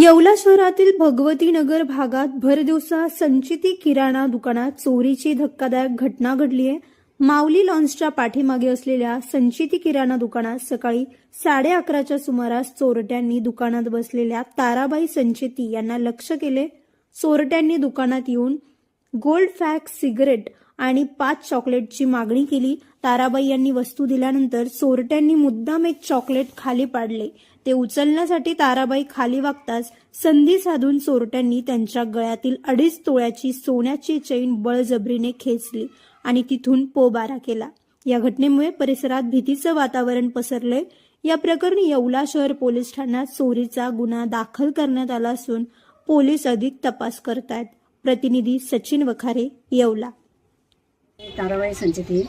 येवला शहरातील भगवती नगर भागात भरदिवसा संचिती किराणा दुकानात चोरीची धक्कादायक घटना घडली आहे माऊली लॉन्सच्या पाठीमागे असलेल्या संचिती किराणा दुकानात सकाळी साडे अकराच्या सुमारास चोरट्यांनी दुकानात बसलेल्या ताराबाई संचिती यांना लक्ष केले. चोरट्यांनी दुकानात येऊन गोल्ड फॅक्स सिगरेट आणि पाच चॉकलेटची मागणी केली ताराबाई यांनी वस्तू दिल्यानंतर चोरट्यांनी मुद्दाम एक चॉकलेट खाली पाडले. ते उचलण्यासाठी ताराबाई खाली वागताच संधी साधून चोरट्यांनी त्यांच्या गळ्यातील अडीच तोळ्याची सोन्याची चैन बळजबरीने खेचली आणि तिथून पोबारा केला. या घटनेमुळे परिसरात भीतीचं वातावरण पसरले या प्रकरणी येवला शहर पोलीस ठाण्यात चोरीचा गुन्हा दाखल करण्यात आला असून पोलीस अधिक तपास करतायत. प्रतिनिधी सचिन वखारे येवला. ताराबाई संचिती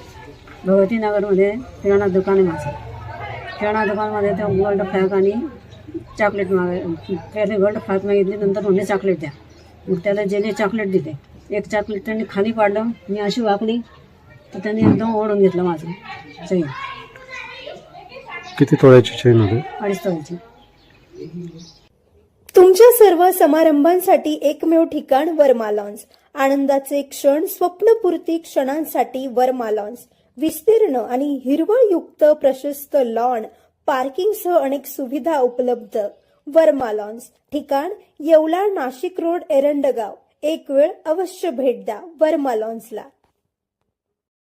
भगवती नगरमध्ये किराणा दुकान आहे माझं. किराणा दुकानमध्ये त्या गोल्ड फ्रॅक आणि चॉकलेट माग पहिले गोल्ड फ्रॅक मागितली नंतर म्हणजे चॉकलेट द्या. मग त्याला जेने चॉकलेट दिले. एक चॉकलेट त्यांनी खाली पाडलं मी अशी वाकली तर त्यांनी एकदम ओढून घेतलं माझं. चैन. किती तोळ्याची चेन होती? अडीच तोळ्याची. तुमच्या सर्व समारंभांसाठी एकमेव ठिकाण वर्मा लॉन्स. आनंदाचे क्षण स्वप्नपूर्ती क्षणांसाठी वर्मा लॉन्स. विस्तीर्ण आणि हिरवळयुक्त प्रशस्त लॉन पार्किंगसह अनेक सुविधा उपलब्ध. वर्मा लॉन्स ठिकाण येवला नाशिक रोड एरंडगाव. एक वेळ अवश्य भेट द्या वर्मा लॉन्सला